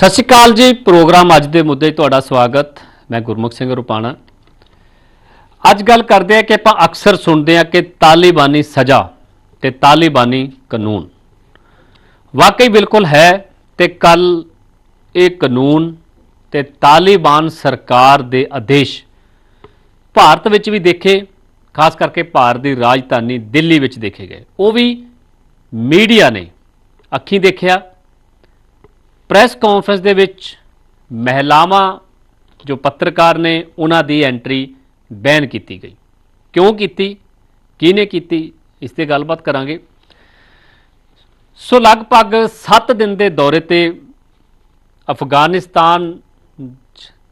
ਸਤਿ ਸ਼੍ਰੀ ਅਕਾਲ ਜੀ, ਪ੍ਰੋਗਰਾਮ ਅੱਜ ਦੇ ਮੁੱਦੇ 'ਤੇ ਤੁਹਾਡਾ ਸਵਾਗਤ। ਮੈਂ ਗੁਰਮੁਖ ਸਿੰਘ ਰੁਪਾਣਾ। ਅੱਜ ਗੱਲ ਕਰਦੇ ਆ ਕਿ ਆਪਾਂ ਅਕਸਰ ਸੁਣਦੇ ਆ ਕਿ ਤਾਲਿਬਾਨੀ ਸਜ਼ਾ ਤੇ ਤਾਲਿਬਾਨੀ ਕਾਨੂੰਨ। ਵਾਕਈ ਬਿਲਕੁਲ ਹੈ ਤੇ ਕੱਲ ਇਹ ਕਾਨੂੰਨ ਤੇ ਤਾਲਿਬਾਨ ਸਰਕਾਰ ਦੇ ਆਦੇਸ਼ ਭਾਰਤ ਵਿੱਚ ਵੀ ਦੇਖੇ, ਖਾਸ ਕਰਕੇ ਭਾਰਤ ਦੀ ਰਾਜਧਾਨੀ ਦਿੱਲੀ ਵਿੱਚ ਦੇਖੇ ਗਏ। ਉਹ ਵੀ ਮੀਡੀਆ ਨੇ ਅੱਖੀਂ ਦੇਖਿਆ ਪ੍ਰੈਸ ਕਾਨਫਰੰਸ ਦੇ ਵਿੱਚ ਮਹਿਲਾਵਾਂ ਜੋ ਪੱਤਰਕਾਰ ਨੇ ਉਹਨਾਂ ਦੀ ਐਂਟਰੀ ਬੈਨ ਕੀਤੀ ਗਈ। ਕਿਉਂ ਕੀਤੀ? ਕਿਹਨੇ ਕੀਤੀ? ਇਸ ਤੇ ਗੱਲਬਾਤ ਕਰਾਂਗੇ। ਸੋ ਲਗਭਗ 7 ਦਿਨ ਦੇ ਦੌਰੇ ਤੇ ਅਫਗਾਨਿਸਤਾਨ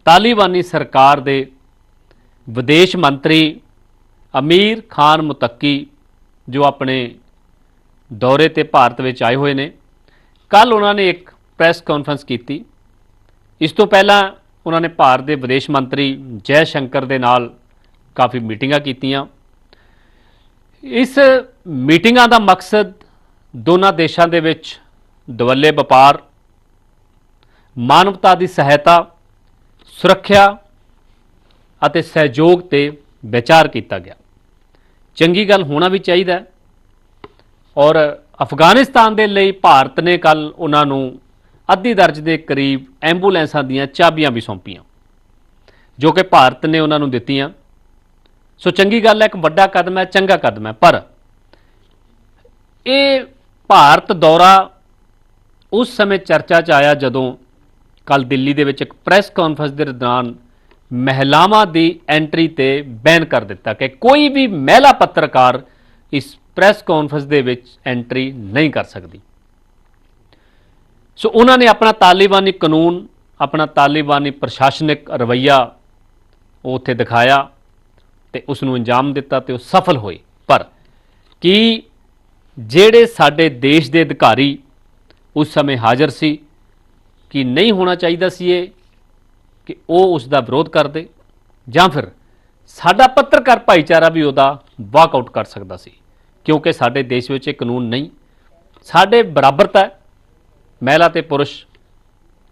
ਤਾਲਿਬਾਨੀ ਸਰਕਾਰ ਦੇ ਵਿਦੇਸ਼ ਮੰਤਰੀ ਅਮੀਰ ਖਾਨ ਮੁਤੱਕੀ ਜੋ ਆਪਣੇ ਦੌਰੇ ਤੇ ਭਾਰਤ ਵਿੱਚ ਆਏ ਹੋਏ ਨੇ ਕੱਲ ਉਹਨਾਂ ਨੇ ਇੱਕ ਪ੍ਰੈਸ ਕਾਨਫਰੰਸ ਕੀਤੀ। ਇਸ ਤੋਂ ਪਹਿਲਾਂ ਉਹਨਾਂ ਨੇ ਭਾਰਤ ਦੇ ਵਿਦੇਸ਼ ਮੰਤਰੀ ਜੈ ਸ਼ੰਕਰ ਦੇ ਨਾਲ ਕਾਫੀ ਮੀਟਿੰਗਾਂ ਕੀਤੀਆਂ। ਇਸ ਮੀਟਿੰਗਾਂ ਦਾ ਮਕਸਦ ਦੋਨਾਂ ਦੇਸ਼ਾਂ ਦੇ ਵਿੱਚ ਦਵੱਲੇ ਵਪਾਰ, ਮਾਨਵਤਾ ਦੀ ਸਹਾਇਤਾ, ਸੁਰੱਖਿਆ ਅਤੇ ਸਹਿਯੋਗ ਤੇ ਵਿਚਾਰ ਕੀਤਾ ਗਿਆ। ਚੰਗੀ ਗੱਲ ਹੋਣਾ ਵੀ ਚਾਹੀਦਾ ਔਰ ਅਫਗਾਨਿਸਤਾਨ ਦੇ ਲਈ ਭਾਰਤ ਨੇ ਕੱਲ ਉਹਨਾਂ ਨੂੰ ਅੱਧੀ ਦਰਜ ਦੇ ਕਰੀਬ ਐਂਬੂਲੈਂਸਾਂ ਦੀਆਂ ਚਾਬੀਆਂ ਵੀ ਸੌਂਪੀਆਂ, ਜੋ ਕਿ ਭਾਰਤ ਨੇ ਉਹਨਾਂ ਨੂੰ ਦਿੱਤੀਆਂ। ਸੋ ਚੰਗੀ ਗੱਲ ਹੈ, ਇੱਕ ਵੱਡਾ ਕਦਮ ਹੈ, ਚੰਗਾ ਕਦਮ ਹੈ, ਪਰ ਇਹ ਭਾਰਤ ਦੌਰਾ ਉਸ ਸਮੇਂ ਚਰਚਾ 'ਚ ਆਇਆ ਜਦੋਂ ਕੱਲ ਦਿੱਲੀ ਦੇ ਵਿੱਚ ਇੱਕ ਪ੍ਰੈਸ ਕਾਨਫਰੰਸ ਦੇ ਦੌਰਾਨ ਮਹਿਲਾਵਾਂ ਦੀ ਐਂਟਰੀ ਤੇ ਬੈਨ ਕਰ ਦਿੱਤਾ ਕਿ ਕੋਈ ਵੀ ਮਹਿਲਾ ਪੱਤਰਕਾਰ ਇਸ ਪ੍ਰੈਸ ਕਾਨਫਰੰਸ ਦੇ ਵਿੱਚ ਐਂਟਰੀ ਨਹੀਂ ਕਰ ਸਕਦੀ। ਸੋ ਉਹਨਾਂ ਨੇ ਆਪਣਾ ਤਾਲਿਬਾਨੀ ਕਾਨੂੰਨ, ਆਪਣਾ ਤਾਲਿਬਾਨੀ ਪ੍ਰਸ਼ਾਸਨਿਕ ਰਵੱਈਆ ਉਹ ਉੱਥੇ ਦਿਖਾਇਆ ਤੇ ਉਸ ਨੂੰ ਅੰਜਾਮ ਦਿੱਤਾ ਤੇ ਉਹ ਸਫਲ ਹੋਏ। ਪਰ ਕੀ ਜਿਹੜੇ ਸਾਡੇ ਦੇਸ਼ ਦੇ ਅਧਿਕਾਰੀ ਉਸ ਸਮੇਂ ਹਾਜ਼ਰ ਸੀ ਕਿ ਨਹੀਂ ਹੋਣਾ ਚਾਹੀਦਾ ਸੀ ਇਹ, ਕਿ ਉਹ ਉਸ ਦਾ ਵਿਰੋਧ ਕਰਦੇ ਜਾਂ ਫਿਰ ਸਾਡਾ ਪੱਤਰਕਾਰ ਭਾਈਚਾਰਾ ਵੀ ਉਹਦਾ ਵਾਕ ਆਊਟ ਕਰ ਸਕਦਾ ਸੀ? ਕਿਉਂਕਿ ਸਾਡੇ ਦੇਸ਼ ਵਿੱਚ ਇਹ ਕਾਨੂੰਨ ਨਹੀਂ। ਸਾਡੇ ਬਰਾਬਰਤਾ ਹੈ। ਮਹਿਲਾ ਤੇ ਪੁਰਸ਼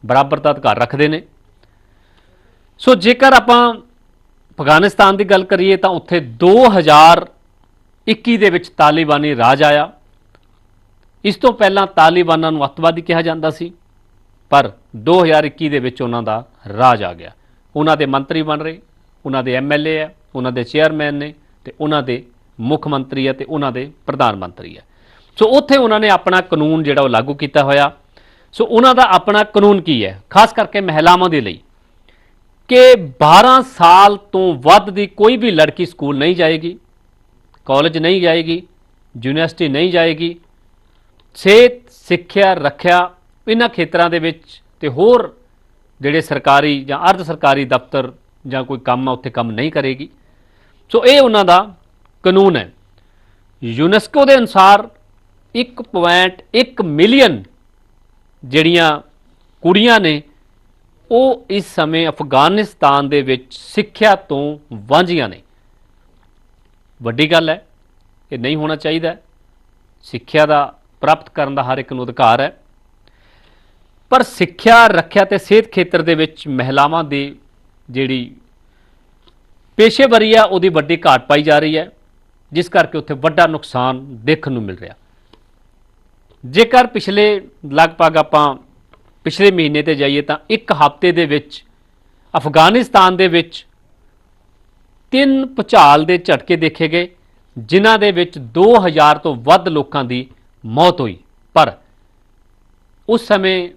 ਬਰਾਬਰ ਦਾ ਅਧਿਕਾਰ ਰੱਖਦੇ ਨੇ। ਸੋ ਜੇਕਰ ਆਪਾਂ ਅਫਗਾਨਿਸਤਾਨ ਦੀ ਗੱਲ ਕਰੀਏ ਤਾਂ ਉੱਥੇ 2021 ਦੇ ਵਿੱਚ ਤਾਲਿਬਾਨੀ ਰਾਜ ਆਇਆ। ਇਸ ਤੋਂ ਪਹਿਲਾਂ ਤਾਲਿਬਾਨਾਂ ਨੂੰ ਅੱਤਵਾਦੀ ਕਿਹਾ ਜਾਂਦਾ ਸੀ, ਪਰ 2021 ਦੇ ਵਿੱਚ ਉਹਨਾਂ ਦਾ ਰਾਜ ਆ ਗਿਆ। ਉਹਨਾਂ ਦੇ ਮੰਤਰੀ ਬਣ ਰਹੇ, ਉਹਨਾਂ ਦੇ ਐਮਐਲਏ ਹੈ, ਉਹਨਾਂ ਦੇ ਚੇਅਰਮੈਨ ਨੇ ਤੇ ਉਹਨਾਂ ਦੇ ਮੁੱਖ ਮੰਤਰੀ ਹੈ ਤੇ ਉਹਨਾਂ ਦੇ ਪ੍ਰਧਾਨ ਮੰਤਰੀ ਹੈ। ਸੋ ਉੱਥੇ ਉਹਨਾਂ ਨੇ ਆਪਣਾ ਕਾਨੂੰਨ ਜਿਹੜਾ ਉਹ ਲਾਗੂ ਕੀਤਾ ਹੋਇਆ। ਸੋ ਉਹਨਾਂ ਦਾ ਆਪਣਾ ਕਾਨੂੰਨ ਕੀ ਹੈ? ਖਾਸ ਕਰਕੇ ਮਹਿਲਾਵਾਂ ਦੇ ਲਈ। ਕਿ 12 ਸਾਲ ਤੋਂ ਵੱਧ ਦੀ ਕੋਈ ਵੀ ਲੜਕੀ ਸਕੂਲ ਨਹੀਂ ਜਾਏਗੀ, ਕਾਲਜ ਨਹੀਂ ਜਾਏਗੀ, ਯੂਨੀਵਰਸਿਟੀ ਨਹੀਂ ਜਾਏਗੀ, ਸਿਹਤ, ਸਿੱਖਿਆ, ਰੱਖਿਆ, ਇਹਨਾਂ ਖੇਤਰਾਂ ਦੇ ਵਿੱਚ ਤੇ ਹੋਰ ਜਿਹੜੇ ਸਰਕਾਰੀ ਜਾਂ ਅਰਧ ਸਰਕਾਰੀ ਦਫ਼ਤਰ ਜਾਂ ਕੋਈ ਕੰਮ ਆ, ਉੱਥੇ ਕੰਮ ਨਹੀਂ ਕਰੇਗੀ। ਸੋ ਇਹ ਉਹਨਾਂ ਦਾ ਕਾਨੂੰਨ ਹੈ। ਯੂਨੈਸਕੋ ਦੇ ਅਨੁਸਾਰ 1.1 ਮਿਲੀਅਨ ਜਿਹੜੀਆਂ ਕੁੜੀਆਂ ਨੇ, ਉਹ ਇਸ ਸਮੇਂ ਅਫਗਾਨਿਸਤਾਨ ਦੇ ਵਿੱਚ ਸਿੱਖਿਆ ਤੋਂ ਵਾਂਝੀਆਂ ਨੇ। ਵੱਡੀ ਗੱਲ ਹੈ, ਇਹ ਨਹੀਂ ਹੋਣਾ ਚਾਹੀਦਾ। ਸਿੱਖਿਆ ਦਾ ਪ੍ਰਾਪਤ ਕਰਨ ਦਾ ਹਰ ਇੱਕ ਨੂੰ ਅਧਿਕਾਰ ਹੈ। ਪਰ ਸਿੱਖਿਆ, ਰੱਖਿਆ ਤੇ ਸਿਹਤ ਖੇਤਰ ਦੇ ਵਿੱਚ ਮਹਿਲਾਵਾਂ ਦੀ ਜਿਹੜੀ ਪੇਸ਼ੇਵਰੀ ਆ, ਉਹਦੀ ਵੱਡੀ ਘਾਟ ਪਾਈ ਜਾ ਰਹੀ ਹੈ, ਜਿਸ ਕਰਕੇ ਉੱਥੇ ਵੱਡਾ ਨੁਕਸਾਨ ਦੇਖਣ ਨੂੰ ਮਿਲ ਰਿਹਾ। ਜੇਕਰ ਪਿਛਲੇ ਲਗਭਗ ਆਪਾਂ ਪਿਛਲੇ ਮਹੀਨੇ ਤੇ ਜਾਈਏ ਤਾਂ ਇੱਕ ਹਫ਼ਤੇ ਦੇ ਵਿੱਚ ਅਫਗਾਨਿਸਤਾਨ ਦੇ ਵਿੱਚ ਤਿੰਨ ਭੁਚਾਲ ਦੇ ਝਟਕੇ ਦੇਖੇ ਗਏ, ਜਿਨ੍ਹਾਂ ਦੇ ਵਿੱਚ 2000 ਤੋਂ ਵੱਧ ਲੋਕਾਂ ਦੀ ਮੌਤ ਹੋਈ। ਪਰ ਉਸ ਸਮੇਂ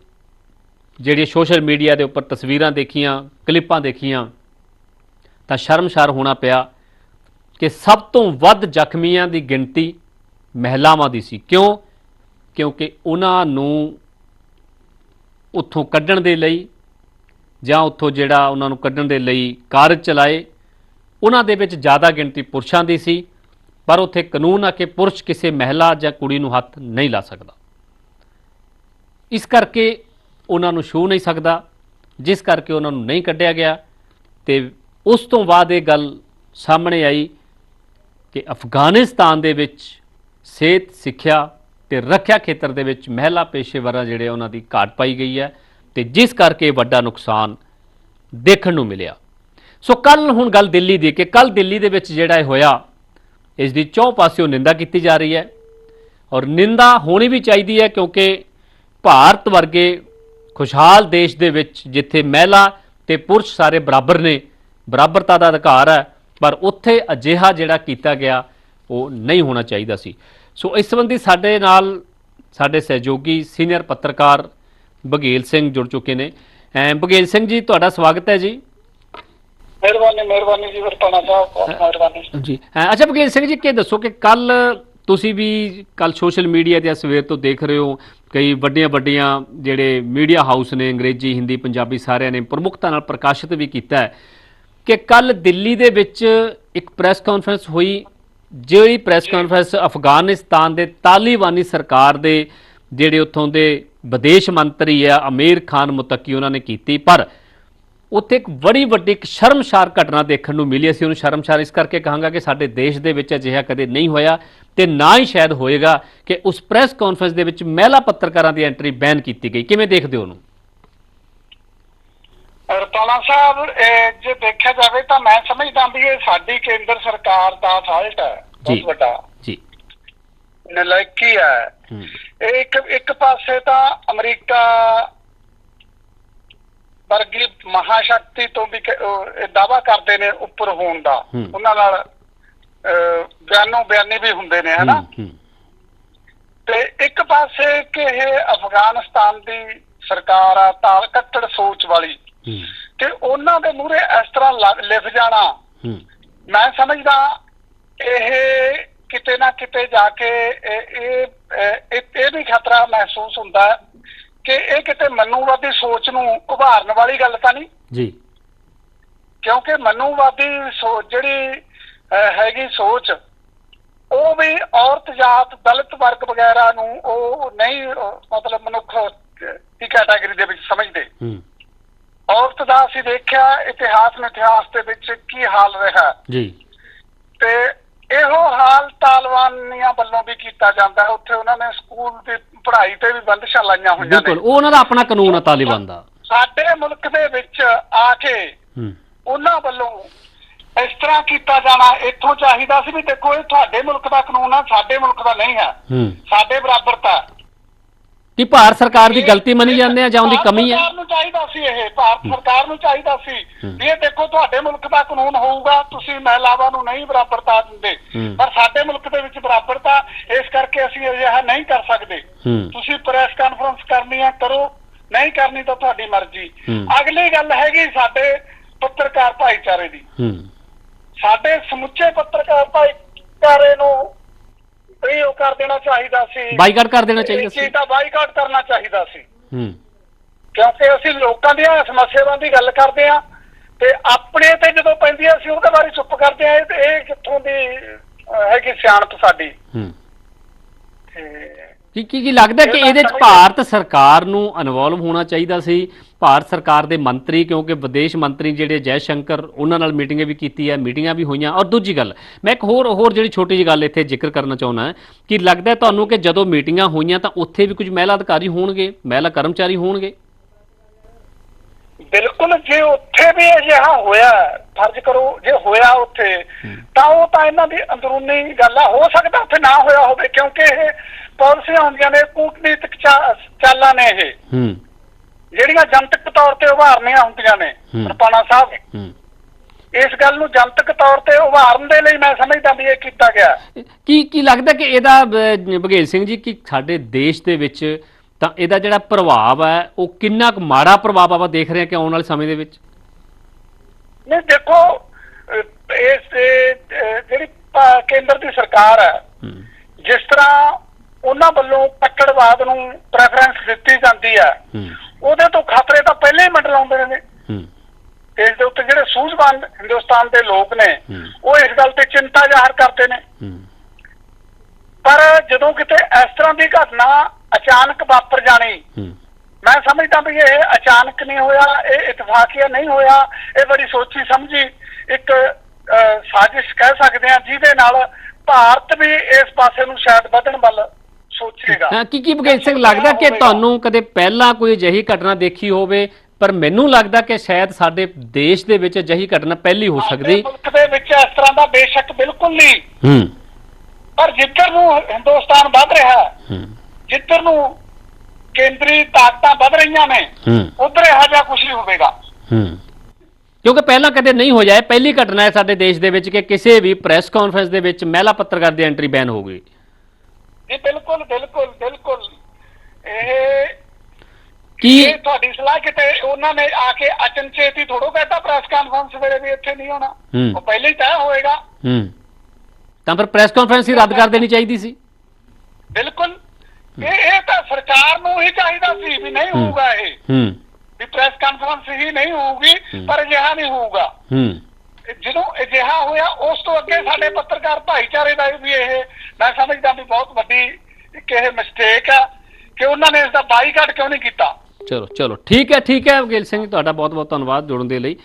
ਜਿਹੜੀ ਸੋਸ਼ਲ ਮੀਡੀਆ ਦੇ ਉੱਪਰ ਤਸਵੀਰਾਂ ਦੇਖੀਆਂ, ਕਲਿੱਪਾਂ ਦੇਖੀਆਂ, ਤਾਂ ਸ਼ਰਮਸ਼ਾਰ ਹੋਣਾ ਪਿਆ ਕਿ ਸਭ ਤੋਂ ਵੱਧ ਜ਼ਖਮੀਆਂ ਦੀ ਗਿਣਤੀ ਮਹਿਲਾਵਾਂ ਦੀ ਸੀ। ਕਿਉਂ? ਕਿਉਂਕਿ ਉਹਨਾਂ ਨੂੰ ਉੱਥੋਂ ਕੱਢਣ ਦੇ ਲਈ ਜਾਂ ਉੱਥੋਂ ਜਿਹੜਾ ਉਹਨਾਂ ਨੂੰ ਕੱਢਣ ਦੇ ਲਈ ਕਾਰਜ ਚਲਾਏ, ਉਹਨਾਂ ਦੇ ਵਿੱਚ ਜ਼ਿਆਦਾ ਗਿਣਤੀ ਪੁਰਸ਼ਾਂ ਦੀ ਸੀ, ਪਰ ਉੱਥੇ ਕਾਨੂੰਨ ਆ ਕਿ ਪੁਰਸ਼ ਕਿਸੇ ਮਹਿਲਾ ਜਾਂ ਕੁੜੀ ਨੂੰ ਹੱਥ ਨਹੀਂ ਲਾ ਸਕਦਾ। ਇਸ ਕਰਕੇ ਉਹਨਾਂ ਨੂੰ ਛੂ ਨਹੀਂ ਸਕਦਾ, ਜਿਸ ਕਰਕੇ ਉਹਨਾਂ ਨੂੰ ਨਹੀਂ ਕੱਢਿਆ ਗਿਆ ਤੇ ਉਸ ਤੋਂ ਬਾਅਦ ਇਹ ਗੱਲ ਸਾਹਮਣੇ ਆਈ ਕਿ ਅਫਗਾਨਿਸਤਾਨ ਦੇ ਵਿੱਚ ਸਿਹਤ, ਸਿੱਖਿਆ ਤੇ ਰੱਖਿਆ ਖੇਤਰ ਦੇ ਵਿੱਚ ਮਹਿਲਾ ਪੇਸ਼ੇਵਰਾਂ ਜਿਹੜੇ ਉਹਨਾਂ ਦੀ ਘਾਟ ਪਾਈ ਗਈ ਹੈ ਤੇ ਜਿਸ ਕਰਕੇ ਵੱਡਾ ਨੁਕਸਾਨ ਦੇਖਣ ਨੂੰ ਮਿਲਿਆ। ਸੋ ਕੱਲ ਹੁਣ ਗੱਲ ਦਿੱਲੀ ਦੀ ਕਿ ਕੱਲ ਦਿੱਲੀ ਦੇ ਵਿੱਚ ਜਿਹੜਾ ਇਹ ਹੋਇਆ, ਇਸ ਦੀ ਚੌਂ ਪਾਸਿਓਂ ਨਿੰਦਾ ਕੀਤੀ ਜਾ ਰਹੀ ਹੈ ਔਰ ਨਿੰਦਾ ਹੋਣੀ ਵੀ ਚਾਹੀਦੀ ਹੈ ਕਿਉਂਕਿ ਭਾਰਤ ਵਰਗੇ ਖੁਸ਼ਹਾਲ ਦੇਸ਼ ਦੇ ਵਿੱਚ ਜਿੱਥੇ ਮਹਿਲਾ ਤੇ ਪੁਰਸ਼ ਸਾਰੇ ਬਰਾਬਰ ਨੇ, ਬਰਾਬਰਤਾ ਦਾ ਅਧਿਕਾਰ ਹੈ, ਪਰ ਉੱਥੇ ਅਜਿਹਾ ਜਿਹੜਾ ਕੀਤਾ ਗਿਆ, ਉਹ ਨਹੀਂ ਹੋਣਾ ਚਾਹੀਦਾ ਸੀ। ਸੋ ਇਸ ਸੰਬੰਧੀ ਸਾਡੇ ਨਾਲ ਸਾਡੇ ਸਹਿਯੋਗੀ ਸੀਨੀਅਰ ਪੱਤਰਕਾਰ ਬਘੇਲ ਸਿੰਘ ਜੁੜ ਚੁੱਕੇ ਨੇ। ਬਘੇਲ ਸਿੰਘ ਜੀ ਤੁਹਾਡਾ ਸਵਾਗਤ ਹੈ ਜੀ। ਮਿਹਰਬਾਨੀ ਮਿਹਰਬਾਨੀ ਜੀ ਵਰਤਾਨਾ ਸਾਹਿਬ ਮਿਹਰਬਾਨੀ। ਜੀ। ਅੱਛਾ ਬਘੇਲ ਸਿੰਘ ਜੀ ਕੀ ਦੱਸੋ ਕਿ ਕੱਲ ਤੁਸੀਂ ਵੀ ਕੱਲ ਸੋਸ਼ਲ ਮੀਡੀਆ ਤੇ ਸਵੇਰ ਤੋਂ ਦੇਖ ਰਹੇ ਹੋ ਕਈ ਵੱਡੀਆਂ ਵੱਡੀਆਂ ਜਿਹੜੇ ਮੀਡੀਆ ਹਾਊਸ ਨੇ ਅੰਗਰੇਜ਼ੀ ਹਿੰਦੀ ਪੰਜਾਬੀ ਸਾਰਿਆਂ ਨੇ ਪ੍ਰਮੁਖਤਾ ਨਾਲ ਪ੍ਰਕਾਸ਼ਿਤ ਵੀ ਕੀਤਾ ਹੈ ਕਿ ਕੱਲ ਦਿੱਲੀ ਦੇ ਵਿੱਚ ਇੱਕ ਪ੍ਰੈਸ ਕਾਨਫਰੰਸ ਹੋਈ ਜਿਹੜੀ ਪ੍ਰੈਸ ਕਾਨਫਰੰਸ ਅਫਗਾਨਿਸਤਾਨ ਦੇ ਤਾਲਿਬਾਨੀ ਸਰਕਾਰ ਦੇ ਜਿਹੜੇ ਉੱਥੋਂ ਦੇ ਵਿਦੇਸ਼ ਮੰਤਰੀ ਆ, ਅਮੀਰ ਖਾਨ ਮੁਤੱਕੀ ਉਹਨਾਂ ਨੇ ਕੀਤੀ, ਪਰ ਉੱਥੇ ਇੱਕ ਬੜੀ ਵੱਡੀ ਇੱਕ ਸ਼ਰਮਸ਼ਾਰ ਘਟਨਾ ਦੇਖਣ ਨੂੰ ਮਿਲੀ। ਅਸੀਂ ਉਹਨੂੰ ਸ਼ਰਮਸ਼ਾਰ ਇਸ ਕਰਕੇ ਕਹਾਂਗਾ ਕਿ ਸਾਡੇ ਦੇਸ਼ ਦੇ ਵਿੱਚ ਅਜਿਹਾ ਕਦੇ ਨਹੀਂ ਹੋਇਆ ਤੇ ਨਾ ਹੀ ਸ਼ਾਇਦ ਹੋਏਗਾ ਕਿ ਉਸ ਪ੍ਰੈਸ ਕਾਨਫਰੰਸ ਦੇ ਵਿੱਚ ਮਹਿਲਾ ਪੱਤਰਕਾਰਾਂ ਦੀ ਐਂਟਰੀ ਬੈਨ ਕੀਤੀ ਗਈ। ਕਿਵੇਂ ਦੇਖਦੇ ਹੋ ਉਹਨੂੰ? ਰਤਾਨਾ ਸਾਹਿਬ ਇਹ ਜੇ ਦੇਖਿਆ ਜਾਵੇ ਤਾਂ ਮੈਂ ਸਮਝਦਾ ਵੀ ਇਹ ਸਾਡੀ ਕੇਂਦਰ ਸਰਕਾਰ ਦਾ ਫਾਲਟ ਹੈ। ਬਹੁਤ ਵੱਡਾ। ਜੀ। ਨਲਾਇਕੀ ਹੈ। ਇਹ ਇੱਕ ਇੱਕ ਪਾਸੇ ਤਾਂ ਅਮਰੀਕਾ ਵਰਗੀ ਮਹਾਸ਼ਕਤੀ ਤੋਂ ਵੀ ਇਹ ਦਾਵਾ ਕਰਦੇ ਨੇ ਉੱਪਰ ਹੋਣ ਦਾ। ਉਹਨਾਂ ਨਾਲ ਬਿਆਨੋ ਬਿਆਨੀ ਵੀ ਹੁੰਦੇ ਨੇ ਹਨਾ? ਤੇ ਇੱਕ ਪਾਸੇ ਕਿ ਇਹ ਅਫਗਾਨਿਸਤਾਨ ਦੀ ਸਰਕਾਰ ਆ ਤਾਲ ਕੱਟੜ ਸੋਚ ਵਾਲੀ ਤੇ ਉਹਨਾਂ ਦੇ ਮੂਹਰੇ ਇਸ ਤਰ੍ਹਾਂ ਲਿਖ ਜਾਣਾ। ਮੈਂ ਸਮਝਦਾ ਇਹ ਕਿਤੇ ਨਾ ਕਿਤੇ ਜਾ ਕੇ ਇਹ ਇਹ ਵੀ ਖਤਰਾ ਮਹਿਸੂਸ ਹੁੰਦਾ ਕਿ ਇਹ ਕਿਤੇ ਮਨੂਵਾਦੀ ਸੋਚ ਨੂੰ ਉਭਾਰਨ ਵਾਲੀ ਗੱਲ ਤਾਂ ਨਹੀਂ। ਜੀ। ਕਿਉਂਕਿ ਮਨੂਵਾਦੀ ਸੋਚ ਜਿਹੜੀ ਹੈਗੀ ਸੋਚ ਉਹ ਵੀ ਔਰਤ ਜਾਤ ਦਲਿਤ ਵਰਗ ਵਗੈਰਾ ਨੂੰ ਉਹ ਨਹੀਂ ਮਤਲਬ ਮਨੁੱਖ ਦੀ ਕੈਟਾਗਰੀ ਦੇ ਵਿੱਚ ਸਮਝਦੇ। ਹੂੰ। ਔਰਤ ਦਾ ਅਸੀਂ ਦੇਖਿਆ ਇਤਿਹਾਸ ਮਿਥਿਹਾਸ ਦੇ ਵਿੱਚ ਕੀ ਹਾਲ ਰਿਹਾ। ਜੀ। ਤੇ ਇਹੋ ਹਾਲ ਤਾਲਿਬਾਨੀਆਂ ਵੱਲੋਂ ਵੀ ਕੀਤਾ ਜਾਂਦਾ ਹੈ। ਉੱਥੇ ਉਹਨਾਂ ਨੇ ਸਕੂਲ ਦੀ ਪੜ੍ਹਾਈ ਤੇ ਵੀ ਬੰਦਸ਼ਾਂ ਲਾਈਆਂ ਹੋਈਆਂ ਬਿਲਕੁਲ ਨੇ ਉਹ ਉਹਨਾਂ ਦਾ ਆਪਣਾ ਕਾਨੂੰਨ ਹੈ ਤਾਲਿਬਾਨ ਦਾ। ਸਾਡੇ ਮੁਲਕ ਦੇ ਵਿੱਚ ਆ ਕੇ ਉਹਨਾਂ ਵੱਲੋਂ ਇਸ ਤਰ੍ਹਾਂ ਕੀਤਾ ਜਾਣਾ ਇੱਥੋਂ ਚਾਹੀਦਾ ਸੀ ਵੀ ਦੇਖੋ ਇਹ ਤੁਹਾਡੇ ਮੁਲਕ ਦਾ ਕਾਨੂੰਨ ਆ ਸਾਡੇ ਮੁਲਕ ਦਾ ਨਹੀਂ ਹੈ। ਸਾਡੇ ਬਰਾਬਰਤਾ। ਕੀ ਭਾਰਤ ਸਰਕਾਰ ਦੀ ਗਲਤੀ ਮੰਨੀ ਜਾਂਦੇ ਆ ਜਾਂ ਉਹਦੀ ਕਮੀ ਹੈ ਸਰਕਾਰ ਨੂੰ ਚਾਹੀਦਾ ਸੀ ਇਹ ਭਾਰਤ ਸਰਕਾਰ ਨੂੰ ਚਾਹੀਦਾ ਸੀ। ਵੀ ਇਹ ਦੇਖੋ ਤੁਹਾਡੇ ਮੁਲਕ ਦਾ ਕਾਨੂੰਨ ਹੋਊਗਾ ਤੁਸੀਂ ਮਹਿਲਾਵਾਂ ਨੂੰ ਨਹੀਂ ਬਰਾਬਰਤਾ ਦਿੰਦੇ। ਪਰ ਸਾਡੇ ਮੁਲਕ ਦੇ ਵਿੱਚ ਬਰਾਬਰਤਾ ਇਸ ਕਰਕੇ ਅਸੀਂ ਅਜਿਹਾ ਨਹੀਂ ਕਰ ਸਕਦੇ। ਤੁਸੀਂ ਪ੍ਰੈਸ ਕਾਨਫਰੰਸ ਕਰਨੀ ਆ ਕਰੋ। ਨਹੀਂ ਕਰਨੀ ਤਾਂ ਤੁਹਾਡੀ ਮਰਜ਼ੀ। ਅਗਲੀ ਗੱਲ ਹੈਗੀ ਸਾਡੇ ਪੱਤਰਕਾਰ ਭਾਈਚਾਰੇ ਦੀ। ਸਾਡੇ ਸਮੁੱਚੇ ਪੱਤਰਕਾਰ ਭਾਈਚਾਰੇ ਨੂੰ ਵੀ ਉਹ ਕਰ ਦੇਣਾ ਚਾਹੀਦਾ ਸੀ। ਬਾਈਕਾਟ ਕਰ ਦੇਣਾ ਚਾਹੀਦਾ ਸੀ। ਦਾ ਬਾਈਕਾਟ ਕਰਨਾ ਚਾਹੀਦਾ ਸੀ। ਹੂੰ। ਕਿਉਂਕਿ ਅਸੀਂ ਲੋਕਾਂ ਦੀਆਂ ਸਮੱਸਿਆਵਾਂ ਦੀ ਗੱਲ ਕਰਦੇ ਆ ਤੇ ਆਪਣੇ ਤੇ ਜਦੋਂ ਪੈਂਦੀ ਆ ਅਸੀਂ ਉਹਦੇ ਬਾਰੇ ਚੁੱਪ ਕਰਦੇ ਆ ਇਹ ਤੇ ਕਿੱਥੋਂ ਦੀ ਹੈਗੀ ਸਿਆਣਪ ਸਾਡੀ। ਹੂੰ। ਤੇ ਕੀ ਕੀ ਕੀ ਲੱਗਦਾ ਕਿ ਇਹਦੇ ਚ ਭਾਰਤ ਸਰਕਾਰ ਨੂੰ ਇਨਵੋਲਵ ਹੋਣਾ ਚਾਹੀਦਾ ਸੀ? ਭਾਰਤ ਸਰਕਾਰ ਦੇ ਮੰਤਰੀ ਕਿਉਂਕਿ ਵਿਦੇਸ਼ ਮੰਤਰੀ ਜਿਹੜੇ ਜੈ ਸ਼ੰਕਰ ਉਹਨਾਂ ਨਾਲ ਮੀਟਿੰਗਾਂ ਵੀ ਕੀਤੀ ਹੈ ਮੀਟਿੰਗਾਂ ਵੀ ਹੋਈਆਂ। ਔਰ ਦੂਜੀ ਗੱਲ ਮੈਂ ਇੱਕ ਹੋਰ ਹੋਰ ਜਿਹੜੀ ਛੋਟੀ ਜਿਹੀ ਗੱਲ ਇੱਥੇ ਜ਼ਿਕਰ ਕਰਨਾ ਚਾਹੁੰਦਾ ਕਿ ਲੱਗਦਾ ਤੁਹਾਨੂੰ ਕਿ ਜਦੋਂ ਮੀਟਿੰਗਾਂ ਹੋਈਆਂ ਤਾਂ ਉੱਥੇ ਵੀ ਕੁਝ ਮਹਿਲਾ ਅਧਿਕਾਰੀ ਹੋਣਗੇ ਮਹਿਲਾ ਕਰਮਚਾਰੀ ਹੋਣਗੇ? ਬਿਲਕੁਲ ਜੇ ਉੱਥੇ ਵੀ ਅਜਿਹਾ ਹੋਇਆ ਫਰਜ਼ ਕਰੋ ਜੇ ਹੋਇਆ ਉੱਥੇ ਤਾਂ ਉਹ ਤਾਂ ਇਹਨਾਂ ਦੀ ਅੰਦਰੂਨੀ ਗੱਲ ਆ। ਹੋ ਸਕਦਾ ਉੱਥੇ ਨਾ ਹੋਇਆ ਹੋਵੇ ਕਿਉਂਕਿ ਇਹ ਪਾਲਿਸੀਆਂ ਹੁੰਦੀਆਂ ਨੇ ਕੂਟਨੀਤਿਕ ਚਾਲਾਂ ਨੇ ਇਹ। ਹੂੰ। ਜਿਹੜੀਆਂ ਜਨਤਕ ਤੌਰ ਤੇ ਉਭਾਰਨੀਆਂ ਹੁੰਦੀਆਂ ਨੇ। ਰਪਾਣਾ ਸਾਹਿਬ। ਹੂੰ। ਇਸ ਗੱਲ ਨੂੰ ਜਨਤਕ ਤੌਰ ਤੇ ਉਭਾਰਨ ਦੇ ਲਈ ਮੈਂ ਸਮਝਦਾ ਵੀ ਇਹ ਕੀਤਾ ਗਿਆ। ਕੀ ਕੀ ਲੱਗਦਾ ਕਿ ਇਹਦਾ ਬਘੇਲ ਸਿੰਘ ਜੀ ਕਿ ਸਾਡੇ ਦੇਸ਼ ਦੇ ਵਿੱਚ ਤਾਂ ਇਹਦਾ ਜਿਹੜਾ ਪ੍ਰਭਾਵ ਹੈ ਉਹ ਕਿੰਨਾ ਕੁ ਮਾੜਾ ਪ੍ਰਭਾਵ ਆਪਾਂ ਦੇਖ ਰਹੇ ਹਾਂ ਕਿ ਆਉਣ ਵਾਲੇ ਸਮੇਂ ਦੇ ਵਿੱਚ? ਨਹੀਂ ਦੇਖੋ ਇਸ ਜਿਹੜੀ ਕੇਂਦਰ ਦੀ ਸਰਕਾਰ ਹੂੰ। ਜਿਸ ਤਰ੍ਹਾਂ ਉਹਨਾਂ ਵੱਲੋਂ ਕੱਟੜਵਾਦ ਨੂੰ ਪ੍ਰੈਫਰੈਂਸ ਦਿੱਤੀ ਜਾਂਦੀ ਹੈ ਹੂੰ। ਉਹਦੇ ਤੋਂ ਖਤਰੇ ਤਾਂ ਪਹਿਲੇ ਹੀ ਮੰਡਲਾਉਂਦੇ ਨੇ। ਇਸ ਦੇ ਉੱਤੇ ਜਿਹੜੇ ਸੂਝਵਾਨ ਹਿੰਦੁਸਤਾਨ ਦੇ ਲੋਕ ਨੇ। ਉਹ ਇਸ ਗੱਲ ਤੇ ਚਿੰਤਾ ਜ਼ਾਹਰ ਕਰਦੇ ਨੇ। ਪਰ ਜਦੋਂ ਕਿਤੇ ਇਸ ਤਰ੍ਹਾਂ ਦੀ ਘਟਨਾ ਅਚਾਨਕ ਵਾਪਰ ਜਾਣੀ ਮੈਂ ਸਮਝਦਾ ਵੀ ਇਹ ਅਚਾਨਕ ਨਹੀਂ ਹੋਇਆ ਇਹ ਇਤਫਾਕੀਆ ਨਹੀਂ ਹੋਇਆ। ਇਹ ਬੜੀ ਸੋਚੀ ਸਮਝੀ ਇੱਕ ਸਾਜ਼ਿਸ਼ ਕਹਿ ਸਕਦੇ ਆ ਜਿਹਦੇ ਨਾਲ ਭਾਰਤ ਵੀ ਇਸ ਪਾਸੇ ਨੂੰ ਸ਼ਾਇਦ ਵਧਣ ਵੱਲ ਸੋਚੇਗਾ। ਹਾਂ ਕੀ ਕੀ ਬਗੇਸ਼ ਸਿੰਘ ਲੱਗਦਾ ਕਿ ਤੁਹਾਨੂੰ ਕਦੇ ਪਹਿਲਾਂ ਕੋਈ ਅਜਿਹੀ ਘਟਨਾ ਦੇਖੀ ਹੋਵੇ ਪਰ ਮੈਨੂੰ ਲੱਗਦਾ ਕਿ ਸ਼ਾਇਦ ਸਾਡੇ ਦੇਸ਼ ਦੇ ਵਿੱਚ ਅਜਿਹੀ ਘਟਨਾ ਪਹਿਲੀ ਹੋ ਸਕਦੀ। ਮੁਲਕ ਦੇ ਵਿੱਚ ਇਸ ਤਰ੍ਹਾਂ ਦਾ ਬੇਸ਼ੱਕ ਬਿਲਕੁਲ ਨਹੀਂ। ਹੂੰ। ਪਰ ਜਿੱਧਰ ਨੂੰ ਹਿੰਦੁਸਤਾਨ ਵੱਧ ਰਿਹਾ ਹੈ, ਹੂੰ। ਜਿੱਧਰ ਨੂੰ ਕੇਂਦਰੀ ਤਾਕਤਾਂ ਵੱਧ ਰਹੀਆਂ ਨੇ ਹੂੰ। ਉਧਰ ਇਹੋ ਜਿਹਾ ਕੁਝ ਨਹੀਂ ਹੋਵੇਗਾ। ਹੂੰ। ਕਿਉਂਕਿ ਪਹਿਲਾਂ ਕਦੇ ਨਹੀਂ ਹੋ ਜਾਏ ਪਹਿਲੀ ਘਟਨਾ ਹੈ ਸਾਡੇ ਦੇਸ਼ ਦੇ ਵਿੱਚ ਕਿ ਕਿਸੇ ਵੀ ਪ੍ਰੈਸ ਕਾਨਫਰੰਸ ਦੇ ਵਿੱਚ ਮਹਿਲਾ ਪੱਤਰਕਾਰ ਦੀ ਐਂਟਰੀ ਬੈਨ ਹੋ ਗਈ। ਜੀ ਬਿਲਕੁਲ ਬਿਲਕੁਲ ਬਿਲਕੁਲ। ਇਹ ਕੀ ਇਹ ਤੁਹਾਡੀ ਸਲਾਹ ਕਿਤੇ ਉਹਨਾਂ ਨੇ ਆ ਕੇ ਅਚਨਚੇਤ ਹੀ ਥੋੜੋ ਕਹਤਾ ਪ੍ਰੈਸ ਕਾਨਫਰੰਸ ਵੇਲੇ ਵੀ ਇੱਥੇ ਨਹੀਂ ਹੋਣਾ। ਉਹ ਪਹਿਲੇ ਹੀ ਤੈਅ ਹੋਏਗਾ। ਹੂੰ। ਤਾਂ ਫਿਰ ਪ੍ਰੈਸ ਕਾਨਫਰੰਸ ਹੀ ਰੱਦ ਕਰ ਦੇਣੀ ਚਾਹੀਦੀ ਸੀ। ਬਿਲਕੁਲ। ਇਹ ਇਹ ਤਾਂ ਸਰਕਾਰ ਨੂੰ ਹੀ ਚਾਹੀਦਾ ਸੀ ਵੀ ਨਹੀਂ। ਹੋਊਗਾ ਇਹ। ਹੂੰ। ਵੀ ਪ੍ਰੈਸ ਕਾਨਫਰੰਸ ਹੀ ਨਹੀਂ ਹੋਊਗੀ। ਪਰ ਅਜਿਹਾ ਨਹੀਂ ਹੋਊਗਾ। ਹੂੰ। ਜਦੋਂ ਅਜਿਹਾ ਹੋਇਆ, ਉਸ ਤੋਂ ਅੱਗੇ ਸਾਡੇ ਪੱਤਰਕਾਰ ਭਾਈਚਾਰੇ ਦਾ ਵੀ ਇਹ, ਮੈਂ ਸਮਝਦਾ ਵੀ ਬਹੁਤ ਵੱਡੀ ਇੱਕ ਮਿਸਟੇਕ ਆ ਕਿ ਉਹਨਾਂ ਨੇ ਇਸ ਦਾ ਬਾਈਕਾਟ ਕਿਉਂ ਨਹੀਂ ਕੀਤਾ। ਚਲੋ ਚਲੋ, ਠੀਕ ਹੈ ਠੀਕ ਹੈ, ਵਕੀਲ ਸਿੰਘ ਤੁਹਾਡਾ ਬਹੁਤ ਬਹੁਤ ਧੰਨਵਾਦ ਜੁੜਨ ਦੇ ਲਈ।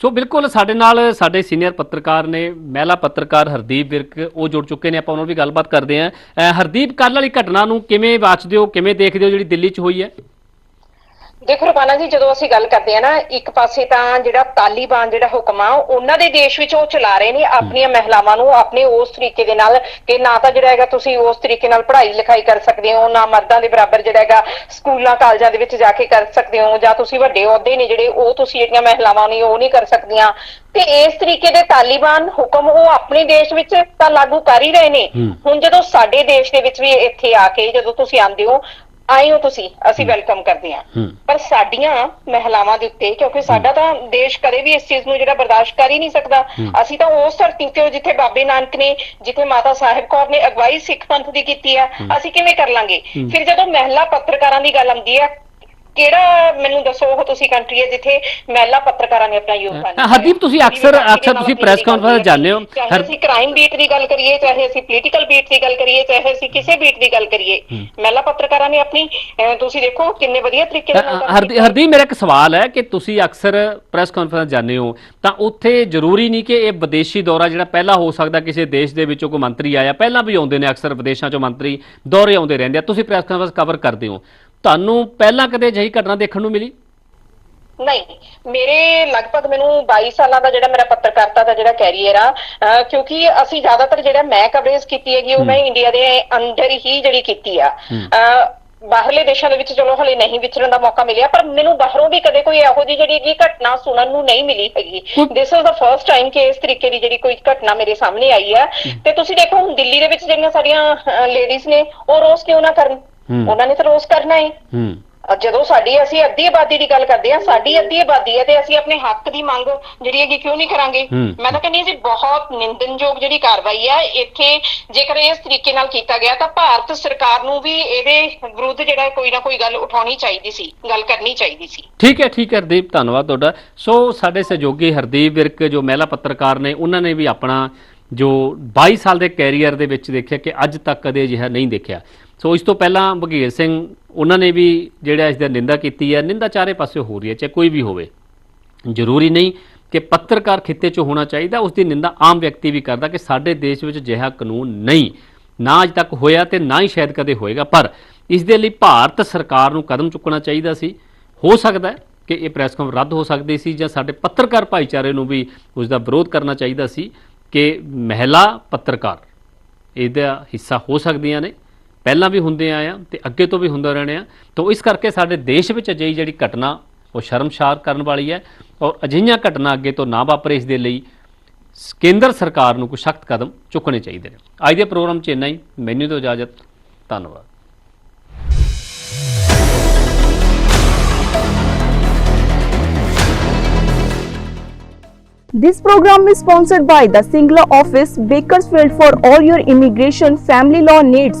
ਸੋ ਬਿਲਕੁਲ ਸਾਡੇ ਨਾਲ ਸਾਡੇ ਸੀਨੀਅਰ ਪੱਤਰਕਾਰ ਨੇ, ਮਹਿਲਾ ਪੱਤਰਕਾਰ ਹਰਦੀਪ ਵਿਰਕ, ਉਹ ਜੁੜ ਚੁੱਕੇ ਨੇ, ਆਪਾਂ ਉਹਨਾਂ ਨਾਲ ਵੀ ਗੱਲਬਾਤ ਕਰਦੇ ਹਾਂ। ਹਰਦੀਪ ਕੱਲ ਵਾਲੀ ਘਟਨਾ ਨੂੰ ਕਿਵੇਂ ਵਾਚਦੇ ਹੋ, ਕਿਵੇਂ ਦੇਖਦੇ ਹੋ ਜਿਹੜੀ ਦਿੱਲੀ 'ਚ ਹੋਈ ਹੈ? ਦੇਖੋ ਰੁਪਾਲਾ ਜੀ ਜਦੋਂ ਅਸੀਂ ਗੱਲ ਕਰਦੇ ਆ ਨਾ ਇੱਕ ਪਾਸੇ ਤਾਂ ਜਿਹੜਾ ਤਾਲਿਬਾਨ ਜਿਹੜਾ ਹੁਕਮ ਆ ਉਹਨਾਂ ਦੇ ਦੇਸ਼ ਵਿੱਚ ਉਹ ਚਲਾ ਰਹੇ ਨੇ ਆਪਣੀਆਂ ਮਹਿਲਾਵਾਂ ਨੂੰ ਆਪਣੇ ਉਸ ਤਰੀਕੇ ਦੇ ਨਾਲ ਕਿ ਨਾ ਤਾਂ ਜਿਹੜਾ ਹੈਗਾ ਤੁਸੀਂ ਉਸ ਤਰੀਕੇ ਨਾਲ ਪੜ੍ਹਾਈ ਲਿਖਾਈ ਕਰ ਸਕਦੇ ਹੋ ਨਾ ਮਰਦਾਂ ਦੇ ਬਰਾਬਰ ਜਿਹੜਾ ਹੈਗਾ ਸਕੂਲਾਂ ਕਾਲਜਾਂ ਦੇ ਵਿੱਚ ਜਾ ਕੇ ਕਰ ਸਕਦੇ ਹੋ ਜਾਂ ਤੁਸੀਂ ਵੱਡੇ ਅਹੁਦੇ ਨੇ ਜਿਹੜੇ ਉਹ ਤੁਸੀਂ ਜਿਹੜੀਆਂ ਮਹਿਲਾਵਾਂ ਨੇ ਉਹ ਨਹੀਂ ਕਰ ਸਕਦੀਆਂ। ਤੇ ਇਸ ਤਰੀਕੇ ਦੇ ਤਾਲਿਬਾਨ ਹੁਕਮ ਉਹ ਆਪਣੇ ਦੇਸ਼ ਵਿੱਚ ਤਾਂ ਲਾਗੂ ਕਰ ਹੀ ਰਹੇ ਨੇ। ਹੁਣ ਜਦੋਂ ਸਾਡੇ ਦੇਸ਼ ਦੇ ਵਿੱਚ ਵੀ ਇੱਥੇ ਆ ਕੇ ਜਦੋਂ ਤੁਸੀਂ ਆਉਂਦੇ ਹੋ ਆਏ ਹੋ ਤੁਸੀਂ ਅਸੀਂ ਵੈਲਕਮ ਕਰਦੇ ਹਾਂ। ਹੂੰ। ਪਰ ਸਾਡੀਆਂ ਮਹਿਲਾਵਾਂ ਦੇ ਉੱਤੇ ਕਿਉਂਕਿ ਸਾਡਾ ਤਾਂ ਦੇਸ਼ ਕਦੇ ਵੀ ਇਸ ਚੀਜ਼ ਨੂੰ ਜਿਹੜਾ ਬਰਦਾਸ਼ਤ ਕਰ ਹੀ ਨਹੀਂ ਸਕਦਾ। ਹੂੰ। ਅਸੀਂ ਤਾਂ ਉਸ ਧਰਤੀ ਤੇ ਜਿੱਥੇ ਬਾਬੇ ਨਾਨਕ ਨੇ ਜਿੱਥੇ ਮਾਤਾ ਸਾਹਿਬ ਕੌਰ ਨੇ ਅਗਵਾਈ ਸਿੱਖ ਪੰਥ ਦੀ ਕੀਤੀ ਆ ਅਸੀਂ ਕਿਵੇਂ ਕਰ ਲਾਂਗੇ? ਹੂੰ। ਫਿਰ ਜਦੋਂ ਮਹਿਲਾ ਪੱਤਰਕਾਰਾਂ ਦੀ ਗੱਲ ਆਉਂਦੀ ਆ ਕਿਹੜਾ ਮੈਨੂੰ ਦੱਸੋ ਉਹ ਤੁਸੀਂ ਕੰਟਰੀ ਹੈ ਜਿੱਥੇ ਮਹਿਲਾ ਪੱਤਰਕਾਰਾਂ ਨੇ ਆਪਣਾ ਯੋਗਦਾਨ ਹਾਂ, ਹਰਦੀਪ, ਤੁਸੀਂ ਅਕਸਰ- ਅਕਸਰ ਤੁਸੀਂ conference ਕਰੀਏ, ਜਾਂਦੇ ਹੋ। ਹਰ- ਅਸੀਂ ਕ੍ਰਾਈਮ ਬੀਟ ਦੀ ਗੱਲ ਕਰੀਏ ਚਾਹੇ ਅਸੀਂ ਪੋਲੀਟੀਕਲ ਬੀਟ ਦੀ ਗੱਲ ਕਰੀਏ ਚਾਹੇ ਅਸੀਂ ਕਿਸੇ ਬੀਟ ਦੀ ਗੱਲ ਕਰੀਏ। ਮਹਿਲਾ ਪੱਤਰਕਾਰਾਂ ਨੇ ਆਪਣੀ ਅਹ, ਤੁਸੀਂ ਦੇਖੋ ਕਿੰਨੇ ਵਧੀਆ ਤਰੀਕੇ ਨਾਲ ਕੰਮ ਹਰਦੀ। ਹਰਦੀਪ ਮੇਰਾ ਇੱਕ ਸਵਾਲ ਹੈ ਕਿ ਤੁਸੀਂ ਅਕਸਰ ਪ੍ਰੈਸ ਕਾਨਫਰੰਸ ਜਾਂਦੇ ਹੋ ਤਾਂ ਉੱਥੇ ਜ਼ਰੂਰੀ ਨਹੀਂ ਕਿ ਇਹ ਵਿਦੇਸ਼ੀ ਦੌਰਾ ਜਿਹੜਾ ਪਹਿਲਾਂ ਹੋ ਸਕਦਾ ਕਿਸੇ ਦੇਸ਼ ਦੇ ਵਿੱਚੋਂ ਕੋਈ ਮੰਤਰੀ ਆਇਆ ਪਹਿਲਾਂ ਵੀ ਆਉਂਦੇ ਨੇ ਅਕਸਰ ਵਿਦੇਸ਼ਾਂ 'ਚੋਂ ਮੰਤਰੀ ਦੌਰੇ ਆਉਂਦੇ ਰਹਿੰਦੇ ਆ ਤੁਸੀਂ ਪ੍ਰੈਸ ਕਾਨਫਰੰਸ ਕਵਰ ਕਰਦੇ ਹੋ ਤੁਹਾਨੂੰ ਪਹਿਲਾਂ ਕਦੇ ਅਜਿਹੀ ਘਟਨਾ ਦੇਖਣ ਨੂੰ ਮਿਲੀ? ਨਹੀਂ ਮੇਰੇ ਲਗਭਗ ਮੈਨੂੰ 22 ਸਾਲਾਂ ਦਾ ਜਿਹੜਾ ਮੇਰਾ ਪੱਤਰਕਾਰਤਾ ਦਾ ਜਿਹੜਾ ਕੈਰੀਅਰ ਆ ਅਹ ਕਿਉਂਕਿ ਅਸੀਂ ਜ਼ਿਆਦਾਤਰ ਜਿਹੜਾ ਮੈਂ ਕਵਰੇਜ ਕੀਤੀ ਹੈਗੀ ਉਹ ਮੈਂ ਇੰਡੀਆ ਦੇ ਅੰਦਰ ਹੀ ਜਿਹੜੀ ਕੀਤੀ ਆ। ਅਹ ਬਾਹਰਲੇ ਦੇਸ਼ਾਂ ਦੇ ਵਿੱਚ ਚਲੋ ਹਲੇ ਨਹੀਂ ਵਿਚਰਨ ਦਾ ਮੌਕਾ ਮਿਲਿਆ ਪਰ ਮੈਨੂੰ ਬਾਹਰੋਂ ਵੀ ਕਦੇ ਕੋਈ ਇਹੋ ਜਿਹੀ ਜਿਹੜੀ ਹੈਗੀ ਘਟਨਾ ਸੁਣਨ ਨੂੰ ਨਹੀਂ ਮਿਲੀ ਹੈਗੀ। This is the first time ਕਿ ਇਸ ਤਰੀਕੇ ਦੀ ਜਿਹੜੀ ਕੋਈ ਘਟਨਾ ਮੇਰੇ ਸਾਹਮਣੇ ਆਈ ਹੈ। ਤੇ ਤੁਸੀਂ ਦੇਖੋ ਹੁਣ ਦਿੱਲੀ ਦੇ ਵਿੱਚ ਜਿਹੜੀਆਂ ਸਾਡੀਆਂ ਲੇਡੀਜ਼ ਨੇ ਉਹ ਰੋਜ਼ ਕਿਉਂ ਨਾ ਕਰਨ। ਉਹਨਾਂ ਨੇ ਤਾਂ ਰੋਜ਼ ਕਰਨਾ ਹੈ ਹੂੰ। ਅਹ ਜਦੋਂ ਸਾਡੀ ਅਸੀਂ ਅੱਧੀ ਆਬਾਦੀ ਦੀ ਗੱਲ ਕਰਦੇ ਆ ਸਾਡੀ ਅੱਧੀ ਆਬਾਦੀ ਹੈ ਤੇ ਅਸੀਂ ਆਪਣੇ ਹੱਕ ਦੀ ਮੰਗ ਜਿਹੜੀ ਹੈਗੀ ਕਿਉਂ ਨਹੀਂ ਕਰਾਂਗੇ? ਹੂੰ। ਮੈਂ ਤਾਂ ਕਹਿੰਦੀ ਜੀ ਬਹੁਤ ਨਿੰਦਨਯੋਗ ਜਿਹੜੀ ਕਾਰਵਾਈ ਹੈ ਇੱਥੇ ਜੇਕਰ ਇਸ ਤਰੀਕੇ ਨਾਲ ਕੀਤਾ ਗਿਆ ਤਾਂ ਭਾਰਤ ਸਰਕਾਰ ਨੂੰ ਵੀ ਇਹਦੇ ਵਿਰੁੱਧ ਜਿਹੜਾ ਕੋਈ ਨਾ ਕੋਈ ਗੱਲ ਉਠਾਉਣੀ ਚਾਹੀਦੀ ਸੀ ਗੱਲ ਕਰਨੀ ਚਾਹੀਦੀ ਸੀ। ਠੀਕ ਹੈ ਠੀਕ ਹੈ ਹਰਦੀਪ ਧੰਨਵਾਦ ਤੁਹਾਡਾ। ਸੋ ਸਾਡੇ ਸਹਿਯੋਗੀ ਹਰਦੀਪ ਵਿਰਕ ਜੋ ਮਹਿਲਾ ਪੱਤਰਕਾਰ ਨੇ ਉਹਨਾਂ ਨੇ ਵੀ ਆਪਣਾ ਜੋ 22 ਸਾਲ ਦੇ ਕੈਰੀਅਰ ਦੇ ਵਿੱਚ ਦੇਖਿਆ ਕਿ ਅੱਜ ਤੱਕ ਕਦੇ ਅਜਿਹਾ ਨਹੀਂ ਦੇਖਿਆ। ਸੋ ਇਸ ਤੋਂ ਪਹਿਲਾਂ ਬਘੇਲ ਸਿੰਘ, ਉਹਨਾਂ ਨੇ ਵੀ ਜਿਹੜਾ ਇਸ ਦੀ ਨਿੰਦਾ ਕੀਤੀ ਹੈ, ਨਿੰਦਾ ਚਾਰੇ ਪਾਸੇ ਹੋ ਰਹੀ ਹੈ, ਚਾਹੇ ਕੋਈ ਵੀ ਹੋਵੇ। ਜ਼ਰੂਰੀ ਨਹੀਂ ਕਿ ਪੱਤਰਕਾਰ ਖਿੱਤੇ 'ਚ ਹੋਣਾ ਚਾਹੀਦਾ, ਉਸ ਦੀ ਨਿੰਦਾ ਆਮ ਵਿਅਕਤੀ ਵੀ ਕਰਦਾ ਕਿ ਸਾਡੇ ਦੇਸ਼ ਵਿੱਚ ਅਜਿਹਾ ਕਾਨੂੰਨ ਨਹੀਂ। ਨਾ ਅੱਜ ਤੱਕ ਹੋਇਆ ਤੇ ਨਾ ਹੀ ਸ਼ਾਇਦ ਕਦੇ ਹੋਏਗਾ, ਪਰ ਇਸ ਦੇ ਲਈ ਭਾਰਤ ਸਰਕਾਰ ਨੂੰ ਕਦਮ ਚੁੱਕਣਾ ਚਾਹੀਦਾ ਸੀ। ਹੋ ਸਕਦਾ ਕਿ ਇਹ ਪ੍ਰੈਸ ਕਾਨਫਰੰਸ ਰੱਦ ਹੋ ਸਕਦੀ ਸੀ ਜਾਂ ਸਾਡੇ ਪੱਤਰਕਾਰ ਭਾਈਚਾਰੇ ਨੂੰ ਵੀ ਉਸ ਦਾ ਵਿਰੋਧ ਕਰਨਾ ਚਾਹੀਦਾ ਸੀ ਕਿ ਮਹਿਲਾ ਪੱਤਰਕਾਰ ਇਹਦਾ ਹਿੱਸਾ ਹੋ ਸਕਦੀਆਂ ਨੇ। ਪਹਿਲਾਂ ਵੀ ਹੁੰਦੇ ਆਏ ਆ ਤੇ ਅੱਗੇ ਤੋਂ ਵੀ ਹੁੰਦਾ ਰਹਿਣੇ ਆ। ਇਸ ਕਰਕੇ ਸਾਡੇ ਦੇਸ਼ ਵਿੱਚ ਅਜਿਹੀ ਜਿਹੜੀ ਘਟਨਾ ਉਹ ਸ਼ਰਮਸ਼ਾਰ ਕਰਨ ਵਾਲੀ ਹੈ ਔਰ ਅਜਿਹੀਆਂ ਘਟਨਾ ਅੱਗੇ ਤੋਂ ਨਾ ਵਾਪਰੇ ਇਸ ਦੇ ਲਈ ਕੇਂਦਰ ਸਰਕਾਰ ਨੂੰ ਕੋਈ ਸਖਤ ਕਦਮ ਚੁੱਕਣੇ ਚਾਹੀਦੇ ਨੇ। ਅੱਜ ਦੇ ਪ੍ਰੋਗਰਾਮ 'ਚ ਇੰਨਾ ਹੀ। ਮੈਨੂੰ ਤੋਂ ਇਜਾਜ਼ਤ। ਧੰਨਵਾਦ। This program is sponsored by the Singla office, Bakersfield for all your immigration family law needs.